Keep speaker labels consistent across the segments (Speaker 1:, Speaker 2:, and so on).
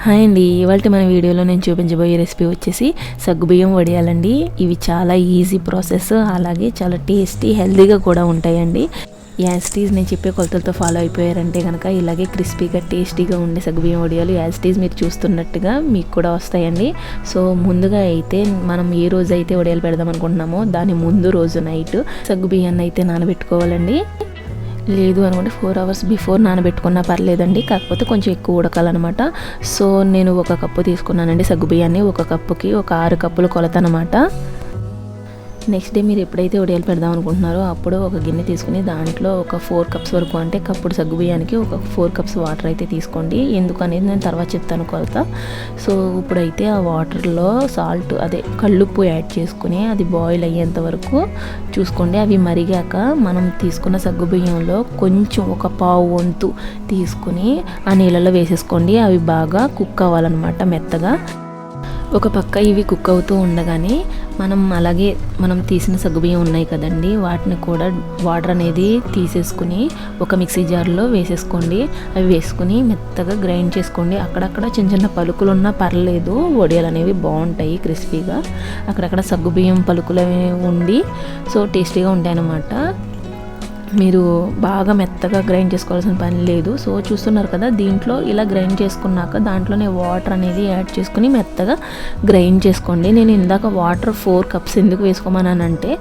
Speaker 1: Hi అండి ఇవాళ మన వీడియోలో నేను చూపించబోయే రెసిపీ వచ్చేసి సగ్గుబియ్యం వడియాలండి. ఇవి చాలా ఈజీ ప్రాసెస్ అలాగే చాలా టేస్టీ హెల్తీగా కూడా ఉంటాయండి. యాస్టీజ్ నేను చెప్పే కొలతలతో ఫాలో అయిపోయారంటే కనుక ఇలాగే క్రిస్పీగా టేస్టీగా ఉండే సగ్గుబియ్యం వడియాలు యాస్టీజ్ మీరు చూస్తున్నట్టుగా మీకు కూడా వస్తాయండి. సో ముందుగా అయితే మనం ఏ రోజు అయితే వడియాలు పెడదాం అనుకుంటున్నామో దాని ముందు రోజు నైట్ సగ్గుబియ్యాన్ని అయితే నానబెట్టుకోవాలండి. లేదు అనుకుంటే ఫోర్ అవర్స్ బిఫోర్ నానబెట్టుకున్నా పర్లేదండి. కాకపోతే కొంచెం ఎక్కువ ఉడకాలన్నమాట. సో నేను ఒక కప్పు తీసుకున్నానండి సగ్గు బియ్యాన్ని ఒక కప్పుకి ఒక ఆరు కప్పులు కొలత అనమాట నెక్స్ట్ డే మీరు ఎప్పుడైతే వడియాలు పెడదాం అనుకుంటున్నారో అప్పుడు ఒక గిన్నె తీసుకుని దాంట్లో ఒక ఫోర్ కప్స్ వరకు అంటే కప్పుడు సగ్గు బియ్యానికి ఒక ఫోర్ కప్స్ వాటర్ అయితే తీసుకోండి. ఎందుకు అనేది నేను తర్వాత చెప్తాను కొలత. సో ఇప్పుడైతే ఆ వాటర్లో సాల్ట్ అదే కళ్ళుప్పు యాడ్ చేసుకుని అది బాయిల్ అయ్యేంత వరకు చూసుకోండి. అవి మరిగాక మనం తీసుకున్న సగ్గు బియ్యంలో కొంచెం ఒక పావు వంతు తీసుకుని ఆ నీళ్ళలో వేసేసుకోండి. అవి బాగా కుక్ అవ్వాలన్నమాట మెత్తగా. ఒక పక్క ఇవి కుక్ అవుతూ ఉండగానే మనం అలాగే మనం తీసిన సగ్గుబియ్యం ఉన్నాయి కదండి. వాటిని కూడా వాటర్ అనేది తీసేసుకుని ఒక మిక్సీ జార్లో వేసేసుకోండి. అవి వేసుకుని మెత్తగా గ్రైండ్ చేసుకోండి. అక్కడక్కడ చిన్న చిన్న పలుకులు ఉన్నా పర్లేదు. వడియాలు అనేవి బాగుంటాయి క్రిస్పీగా. అక్కడక్కడ సగ్గుబియ్యం పలుకులు ఉండి సో టేస్టీగా ఉంటాయి అన్నమాట మీరు బాగా మెత్తగా గ్రైండ్ చేసుకోవాల్సిన పని లేదు. సో చూస్తున్నారు కదా దీంట్లో ఇలా గ్రైండ్ చేసుకున్నాక దాంట్లోనే వాటర్ అనేది యాడ్ చేసుకుని మెత్తగా గ్రైండ్ చేసుకోండి. నేను ఇందాక వాటర్ ఫోర్ కప్స్ ఎందుకు వేసుకోమన్నానంటే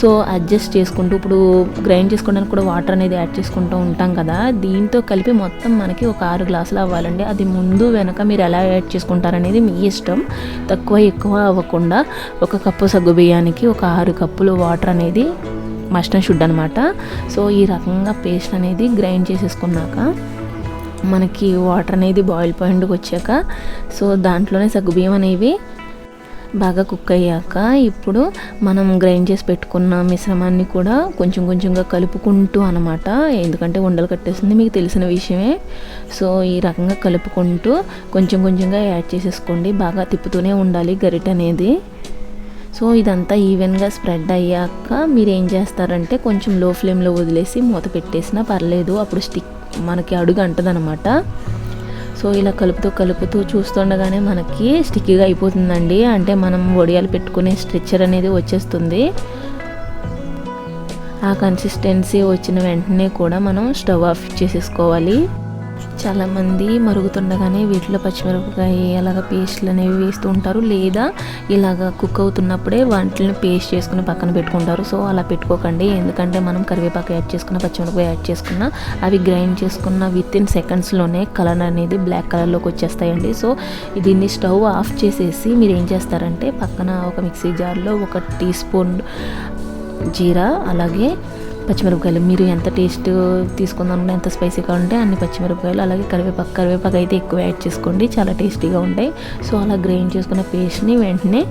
Speaker 1: సో అడ్జస్ట్ చేసుకుంటూ ఇప్పుడు గ్రైండ్ చేసుకోవడానికి కూడా వాటర్ అనేది యాడ్ చేసుకుంటూ ఉంటాం కదా దీంతో కలిపి మొత్తం మనకి ఒక ఆరు గ్లాసులు అవ్వాలండి. అది ముందు వెనక మీరు ఎలా యాడ్ చేసుకుంటారనేది మీ ఇష్టం. తక్కువ ఎక్కువ అవ్వకుండా ఒక కప్పు సగ్గు బియ్యానికి ఒక ఆరు కప్పులు వాటర్ అనేది మస్ట్ అండ్ షుడ్ అనమాట సో ఈ రకంగా పేస్ట్ అనేది గ్రైండ్ చేసేసుకున్నాక మనకి వాటర్ అనేది బాయిల్ పాయింట్కి వచ్చాక సో దాంట్లోనే సగ్గుబియ్యం అనేవి బాగా కుక్ అయ్యాక ఇప్పుడు మనం గ్రైండ్ చేసి పెట్టుకున్న మిశ్రమాన్ని కూడా కొంచెం కొంచెంగా కలుపుకుంటూ అనమాట ఎందుకంటే ఉండలు కట్టేస్తుంది మీకు తెలిసిన విషయమే. సో ఈ రకంగా కలుపుకుంటూ కొంచెం కొంచెంగా యాడ్ చేసేసుకోండి. బాగా తిప్పుతూనే ఉండాలి గరిట అనేది. సో ఇదంతా ఈవెన్గా స్ప్రెడ్ అయ్యాక మీరు ఏం చేస్తారంటే కొంచెం లో ఫ్లేమ్లో వదిలేసి మూత పెట్టేసినా పర్లేదు అప్పుడు స్టిక్ మనకి అడుగు అంటదనమాట. సో ఇలా కలుపుతూ కలుపుతూ చూస్తుండగానే మనకి స్టిక్కీగా అయిపోతుందండి. అంటే మనం వడియాలు పెట్టుకునే స్ట్రెచ్చర్ అనేది వచ్చేస్తుంది. ఆ కన్సిస్టెన్సీ వచ్చిన వెంటనే కూడా మనం స్టవ్ ఆఫ్ చేసేసుకోవాలి. చాలామంది మరుగుతుండగానే వీటిలో పచ్చిమిరపకాయ అలాగ పేస్ట్లు అనేవి వేస్తూ ఉంటారు. లేదా ఇలాగ కుక్ అవుతున్నప్పుడే వాటిని పేస్ట్ చేసుకుని పక్కన పెట్టుకుంటారు. సో అలా పెట్టుకోకండి. ఎందుకంటే మనం కరివేపాకు యాడ్ చేసుకున్న పచ్చిమిరపకాయ యాడ్ చేసుకున్న అవి గ్రైండ్ చేసుకున్న విత్ ఇన్ సెకండ్స్లోనే కలర్ అనేది బ్లాక్ కలర్లోకి వచ్చేస్తాయండి. సో దీన్ని స్టవ్ ఆఫ్ చేసేసి మీరు ఏం చేస్తారంటే పక్కన ఒక మిక్సీ జార్లో ఒక టీ స్పూన్ జీరా అలాగే పచ్చిమిరపకాయలు. మీరు ఎంత టేస్ట్ తీసుకుందాం ఎంత స్పైసీగా ఉంటే అన్ని పచ్చిమిరపకాయలు అలాగే కరివేపాకు. కరివేపాకు అయితే ఎక్కువ యాడ్ చేసుకోండి చాలా టేస్టీగా ఉంటాయి. సో అలా గ్రైండ్ చేసుకున్న పేస్ట్ని వెంటనే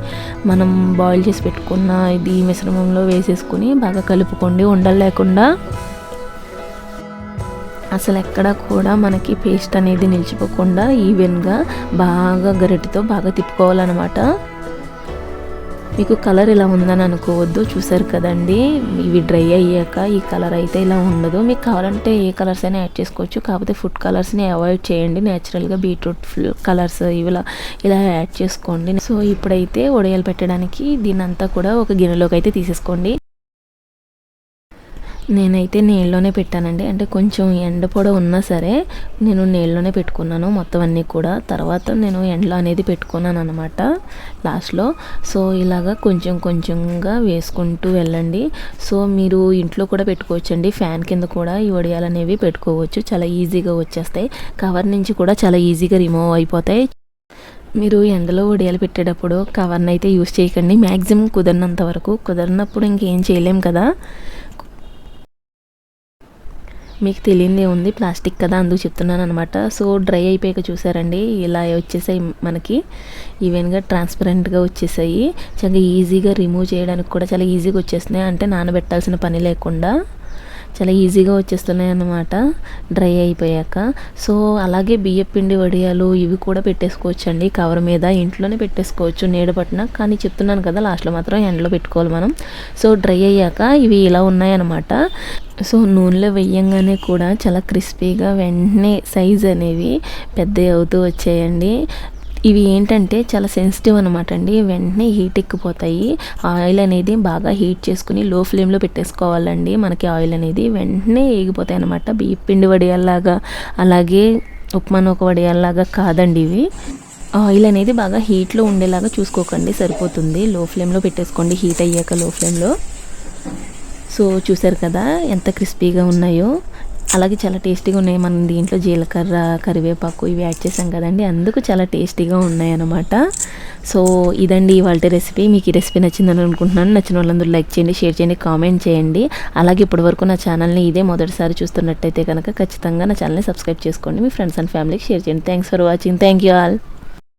Speaker 1: మనం బాయిల్ చేసి పెట్టుకున్న ఇది మిశ్రమంలో వేసేసుకుని బాగా కలుపుకోండి. ఉండలు లేకుండా. అసలు ఎక్కడ కూడా మనకి పేస్ట్ అనేది నిలిచిపోకుండా ఈవెన్గా బాగా గరిటితో బాగా తిప్పుకోవాలన్నమాట. మీకు కలర్ ఇలా ఉందని అనుకోవద్దు చూసారు కదండి. ఇవి డ్రై అయ్యాక ఈ కలర్ అయితే ఇలా ఉండదు. మీకు కావాలంటే ఏ కలర్స్ అయినా యాడ్ చేసుకోవచ్చు. కాకపోతే ఫుడ్ కలర్స్ని అవాయిడ్ చేయండి. న్యాచురల్గా బీట్రూట్ కలర్స్ ఇలా ఇలా యాడ్ చేసుకోండి. సో ఇప్పుడైతే ఉడయలు పెట్టడానికి దీని అంతా కూడా ఒక గిన్నెలోకి అయితే తీసేసుకోండి. నేనైతే నీళ్ళలోనే పెట్టానండి. అంటే కొంచెం ఎండ పొడ ఉన్నా సరే నేను నీళ్ళలోనే పెట్టుకున్నాను మొత్తం అన్నీ కూడా. తర్వాత నేను ఎండలో అనేది పెట్టుకున్నాను అనమాట లాస్ట్లో. సో ఇలాగా కొంచెం కొంచెంగా వేసుకుంటూ వెళ్ళండి. సో మీరు ఇంట్లో కూడా పెట్టుకోవచ్చండి. ఫ్యాన్ కింద కూడా ఈ వడియాలు అనేవి పెట్టుకోవచ్చు. చాలా ఈజీగా వచ్చేస్తాయి. కవర్ నుంచి కూడా చాలా ఈజీగా రిమూవ్ అయిపోతాయి. మీరు ఎండలో వడియాలు పెట్టేటప్పుడు కవర్ని అయితే యూస్ చేయకండి. మ్యాక్సిమం కుదిరినంత వరకు. కుదిరినప్పుడు ఇంకేం చేయలేం కదా. మీకు తెలియదే ఉంది ప్లాస్టిక్ కదా అందుకు చెప్తున్నాను అనమాట సో డ్రై అయిపోయాక చూసారండి ఇలా వచ్చేసాయి మనకి. ఈవెన్గా ట్రాన్స్పరెంట్గా వచ్చేసాయి. చాలా ఈజీగా రిమూవ్ చేయడానికి కూడా చాలా ఈజీగా వచ్చేస్తున్నాయి. అంటే నానబెట్టాల్సిన పని లేకుండా. చాలా ఈజీగా వచ్చేస్తున్నాయి అన్నమాట. డ్రై అయిపోయాక. సో అలాగే బియ్యపిండి వడియాలు ఇవి కూడా పెట్టేసుకోవచ్చు అండి కవర్ మీద ఇంట్లోనే పెట్టేసుకోవచ్చు నీడ పట్టిన. కానీ చెప్తున్నాను కదా లాస్ట్లో మాత్రం ఎండలో పెట్టుకోవాలి మనం. సో డ్రై అయ్యాక ఇవి ఇలా ఉన్నాయన్నమాట. సో నూనెలో వెయ్యంగానే కూడా చాలా క్రిస్పీగా వెంటనే సైజ్ అనేవి పెద్దవి అవుతూ వచ్చాయండి. ఇవి ఏంటంటే చాలా సెన్సిటివ్ అనమాట అండి. వెంటనే హీట్ ఎక్కిపోతాయి. ఆయిల్ అనేది బాగా హీట్ చేసుకుని లో ఫ్లేమ్లో పెట్టేసుకోవాలండి. మనకి ఆయిల్ అనేది వెంటనే ఏగిపోతాయి అనమాట బియ్య పిండి వడియాల్లాగా అలాగే ఉప్మా నూక వడియాల్లాగా కాదండి ఇవి. ఆయిల్ అనేది బాగా హీట్లో ఉండేలాగా చూసుకోకండి సరిపోతుంది. లో ఫ్లేమ్లో పెట్టేసుకోండి హీట్ అయ్యాక లో. ఫ్లేమ్లో సో చూసారు కదా ఎంత క్రిస్పీగా ఉన్నాయో. అలాగే చాలా టేస్టీగా ఉన్నాయి మనం దీంట్లో జీలకర్ర కరివేపాకు ఇవి యాడ్ చేసాం కదండి. అందుకు చాలా టేస్టీగా ఉన్నాయి అన్నమాట. సో ఇదండి ఇవాళ రెసిపీ. మీకు ఈ రెసిపీ నచ్చిందని అనుకుంటున్నాను. నచ్చిన వాళ్ళందరూ లైక్ చేయండి షేర్ చేయండి కామెంట్ చేయండి. అలాగే ఇప్పటివరకు నా ఛానల్ని ఇదే మొదటిసారి చూస్తున్నట్టయితే కనుక ఖచ్చితంగా నా ఛానల్ని సబ్స్క్రైబ్ చేసుకోండి. మీ ఫ్రెండ్స్ అండ్ ఫ్యామిలీకి షేర్ చేయండి. Thanks for watching. Thank you all.